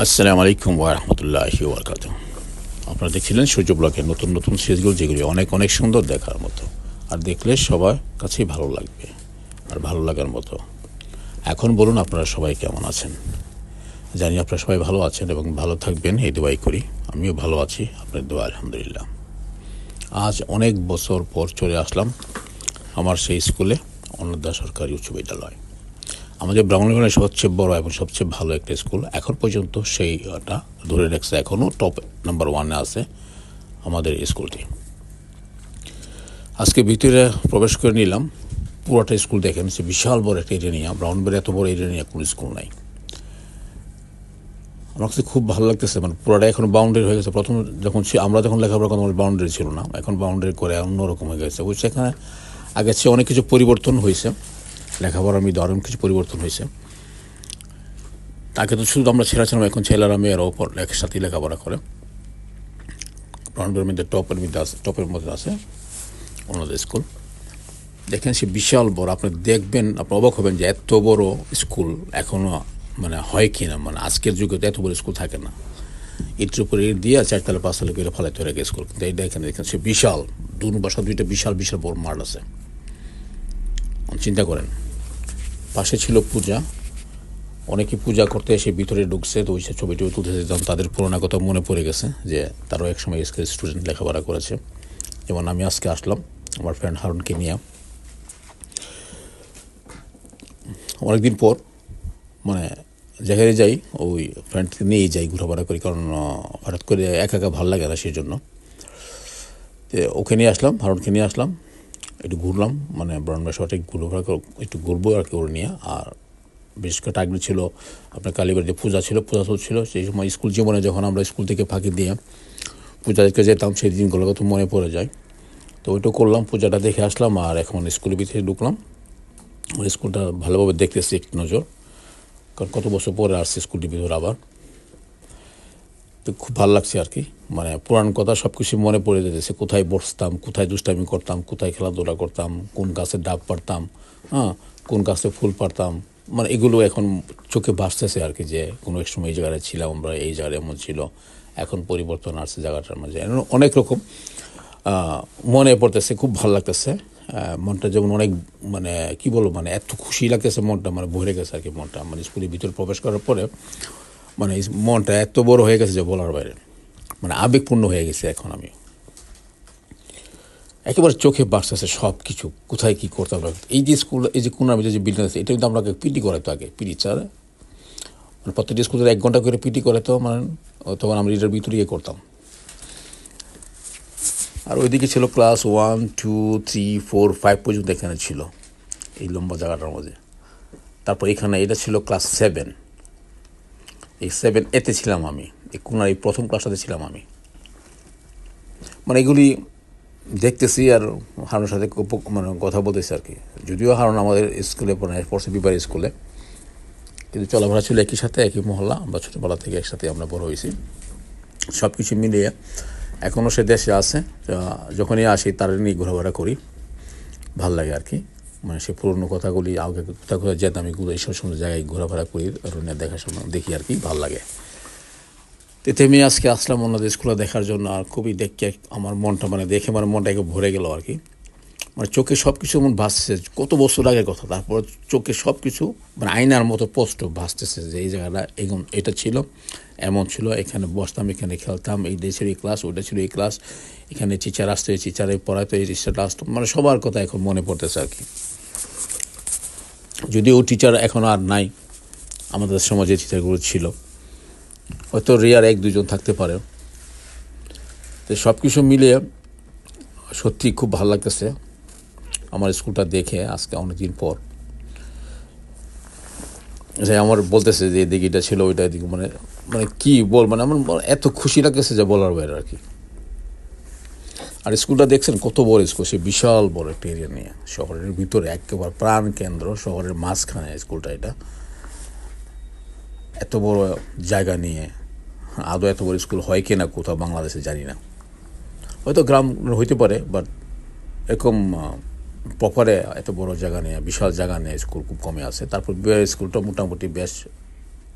আসসালামু আলাইকুম ওরহমতুল্লাহি ওবরকাত আপনারা দেখছিলেন সূর্য ব্লকের নতুন নতুন সিরিজগুলো যেগুলি অনেক অনেক সুন্দর দেখার মতো। আর দেখলে সবার কাছেই ভালো লাগবে, আর ভালো লাগার মতো। এখন বলুন আপনারা সবাই কেমন আছেন? জানি আপনারা সবাই ভালো আছেন এবং ভালো থাকবেন, এই দোয়াই করি। আমিও ভালো আছি, আপনার দোয়া আলহামদুলিল্লাহ। আজ অনেক বছর পর চলে আসলাম আমার সেই স্কুলে অন্নদা সরকারি উচ্চ বিদ্যালয়। আমাদের ব্রাহ্মণবাড়ির সবচেয়ে বড় এবং সবচেয়ে ভালো একটা স্কুল। এখন পর্যন্ত সেইটা ধরে রাখছে। এখনও টপ নাম্বার ওয়ানে আছে আমাদের স্কুলটি। আজকে ভিতরে প্রবেশ করে নিলাম। পুরোটা স্কুল দেখেন, সে বিশাল বড় একটা এরিয়া ব্রাউনবাড়ি এত বড় এরিয়া নিয়ে কোনো স্কুল নাই। আমার কাছে খুব ভালো লাগতেছে মানে পুরোটা এখন বাউন্ডারি হয়ে গেছে। প্রথম যখন আমরা যখন লেখাপড়া করতাম বাউন্ডারি ছিল না। এখন বাউন্ডারি করে অন্যরকম হয়ে গেছে। বুঝছে এখানে আগের চেয়ে অনেক কিছু পরিবর্তন হয়েছে। লেখাপড়ার মধ্যে আরও কিছু পরিবর্তন হয়েছে। তাকে তো শুধু আমরা ছেড়া ছিলাম এখন ছেলেরা মেয়েরা ওপর একসাথেই লেখাপড়া করে। ব্রাউন্ডের মধ্যে টপের মধ্যে আছে, টপের মধ্যে আছে, অন্যদের স্কুল। দেখেন সে বিশাল বড়, আপনি দেখবেন, আপনি অবাক হবেন যে এত বড় স্কুল এখনও মানে হয় কি না মানে আজকের যুগে তো এত বড় স্কুল থাকে না। ইটের উপরে ইট দিয়ে চারতলা, পাঁচতলা করে ফেলাইতে হয়ে গেছে স্কুল। কিন্তু এই দেখেন দেখেন সে বিশাল দুন দুইটা বিশাল বিশাল বড় মাঠ আছে। চিন্তা করেন পাশে ছিল পূজা। অনেকে পূজা করতে এসে ভিতরে ঢুকছে, তো ওই সব ছবি টবি তুলতে যেতাম। তাদের পুরোনো কথা মনে পড়ে গেছে যে তারাও একসময় স্কুল স্টুডেন্ট লেখাপড়া করেছে। যেমন আমি আজকে আসলাম, আমার ফ্রেন্ড হারুনকে নিয়ে। অনেকদিন পর মানে যেখানে যাই, ওই ফ্রেন্ডকে নিয়েই যাই ঘোরাফেরা করি, কারণ হঠাৎ করে একা একা ভালো লাগে না সেই জন্য ওকে নিয়ে আসলাম, হারুনকে নিয়ে আসলাম। একটু ঘুরলাম মানে শহরটা একটু ঘুরোফেরা একটু ঘুরবো আর কি নিয়ে। আর বিশেষ করে টাকরি ছিল, আপনার কালীবাড়িতে পূজা ছিল, পূজা চলছিল সেই সময় স্কুল জীবনে যখন আমরা স্কুল থেকে ফাঁকি দিয়ে পূজা দেখতে যেতাম, সেই দিনগুলো কত মনে পড়ে যায়। তো ওইটা করলাম, পূজাটা দেখে আসলাম আর এখন স্কুলের ভিতরে ঢুকলাম। স্কুলটা ভালোভাবে দেখতেছি একটু নজর, কারণ কত বছর পরে আসছে স্কুলটির ভিতরে আবার। তো খুব ভালো লাগছে আর কি। মানে পুরান কথা সব কিছু মনে পড়ে যেতেছে, কোথায় বসতাম, কোথায় দুষ্টামি করতাম, কোথায় খেলাধুলা করতাম, কোন গাছে ডাব পারতাম হ্যাঁ কোন গাছে ফুল পারতাম মানে এগুলো এখন চোখে ভাসতেছে আর কি যে কোনো এক সময় এই জায়গায় ছিলাম আমরা, এই জায়গায় এমন ছিল, এখন পরিবর্তন আসছে জায়গাটার মাঝে। অনেক রকম মনে পড়তেছে, খুব ভালো লাগতেছে মনটা যেমন অনেক মানে কি বলব মানে এত খুশি লাগতেছে মনটা মানে ভরে গেছে আর কি মনটা। মানে স্কুলের ভিতরে প্রবেশ করার পরে মানে মনটা এত বড় হয়ে গেছে যে বলার বাইরে মানে আবেগপূর্ণ হয়ে গেছে এখন আমি। একেবারে চোখে বাসতেছে সব কিছু কোথায় কী করতে হবে। এই যে স্কুল, এই যে কোনার ভিতরে যে বিল্ডিং আছে, এটা কিন্তু আমরা পিটি করাতো আগে পিটি চার মানে প্রত্যেকটি স্কুলের এক ঘণ্টা করে পিটি করে তো মানে তখন আমরা এটার ভিতরে গিয়ে করতাম। আর ওইদিকে ছিল class one two three four five পর্যন্ত এখানে ছিল, এই লম্বা জায়গাটার মধ্যে। তারপর এখানে এটা ছিল ক্লাস সেভেন এই সেভেন এতে ছিলাম আমি। এই কোনার এই প্রথম ক্লাসটাতে ছিলাম আমি। মানে এগুলি দেখতেছি আর হারুনের সাথে মানে কথা বলতেছি আর কি। যদিও হারুন আমাদের স্কুলে পড়ে পড়ছে বিবার স্কুলে। কিন্তু চলাফেরা ছিল একই সাথে, একই মহল্লা। আমরা ছোটোবেলা থেকে একসাথে আমরা বড় হয়েছি। সব কিছু মিলিয়ে এখনও সে দেশে আছে। যখনই আসি তার নিয়ে ঘোরাফেরা করি। ভালো লাগে আর কি। মানে সে পুরনো কথাগুলি আগে কোথাও কোথাও যেতাম এগুলো এইসব সময় জায়গায় ঘোরাফেরা করি রুনে দেখাশোনা দেখি আর কি, ভালো লাগে। তেতে আমি আজকে আসলাম ওনাদের স্কুলে দেখার জন্য, আর খুবই দেখে আমার মনটা মানে দেখে আমার মনটা একটু ভরে গেল আর কি। মানে চোখে সব কিছু এমন ভাসছে, কত বছর আগের কথা, তারপর চোখে সব কিছু মানে আয়নার মতো পোস্ট ভাসতেছে যে এই জায়গাটা এরকম এটা ছিল, এমন ছিল, এখানে বসতাম, এখানে খেলতাম, এই দেশের এই ক্লাস ওইটা ছিল এই ক্লাস এখানে টিচার আসতো, এই টিচারে পড়াতো, এই টিচারটা আসতো মানে সবার কথা এখন মনে পড়তেছে আর কি। যদিও টিচার এখন আর নাই, আমাদের সমাজে টিচারগুলো ছিল। হয়তো রেয়ার এক দুজন থাকতে পারে। তো সব কিছু মিলিয়ে সত্যি খুব ভালো লাগতেছে আমার স্কুলটা দেখে আজকে অনেকদিন পর। যে আমার বলতেছে যে এদিকে এটা ছিল, ওইটা এদিকে মানে মানে কী বল মানে আমার এত খুশি লাগতেছে যে বলার বাইরে আর কি। আর স্কুলটা দেখছেন কত বড় স্কুল, সে বিশাল বড় একটা এরিয়া নিয়ে। শহরের ভিতরে একেবারে প্রাণ কেন্দ্র, শহরের মাঝখানে স্কুলটা এটা। এত বড় জায়গা নিয়ে, আদৌ এত বড় স্কুল হয় কিনা কোথাও বাংলাদেশে জানি না। হয়তো গ্রাম হইতে পারে বাট এরকম প্রপারে এত বড় জায়গা নিয়ে, বিশাল জায়গা নিয়ে স্কুল খুব কমে আছে। তারপর স্কুলটা মোটামুটি বেশ